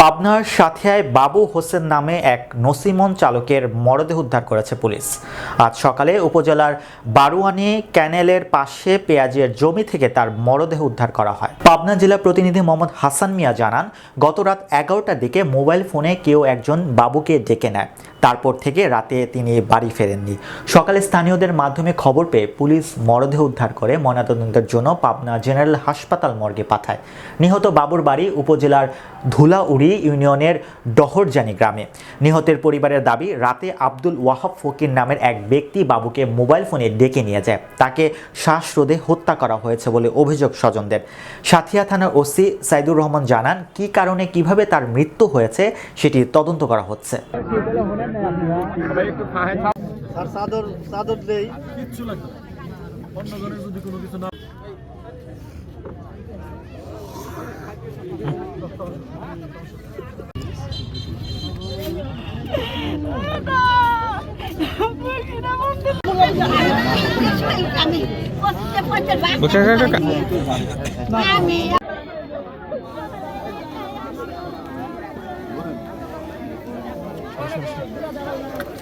পাবনার সাথিয়ায় বাবু হোসেন নামে এক নসিমন চালকের মরদেহ উদ্ধার করেছে পুলিশ। আজ সকালে উপজেলার বারুয়ানি ক্যানেলের পাশে পেঁয়াজের জমি থেকে তার মরদেহ উদ্ধার করা হয়। পাবনা জেলা প্রতিনিধি মোহাম্মদ হাসান মিয়া জানান, গত রাত এগারোটার দিকে মোবাইল ফোনে কেউ একজন বাবুকে ডেকে নেয়। তারপর থেকে রাতে তিনি বাড়ি ফেরেননি। সকালে স্থানীয়দের মাধ্যমে খবর পেয়ে পুলিশ মরদেহ উদ্ধার করে ময়নাতদন্তের জন্য পাবনা জেনারেল হাসপাতাল মর্গে পাঠায়। নিহত বাবুর বাড়ি উপজেলার ধুলাউড়ি ইউনিয়নের ডহরজানি গ্রামে। নিহতের পরিবারের দাবি, রাতে আব্দুল ওয়াহাব ফকির নামের এক ব্যক্তি বাবুকে মোবাইল ফোনে ডেকে নিয়ে যায়। তাকে শ্বাসরোধে হত্যা করা হয়েছে বলে অভিযোগ স্বজনদের। সাথিয়া থানার ওসি সাইদুর রহমান জানান, কি কারণে কীভাবে তার মৃত্যু হয়েছে সেটি তদন্ত করা হচ্ছে। আর চাদর চাদর দেই আমি çalışın.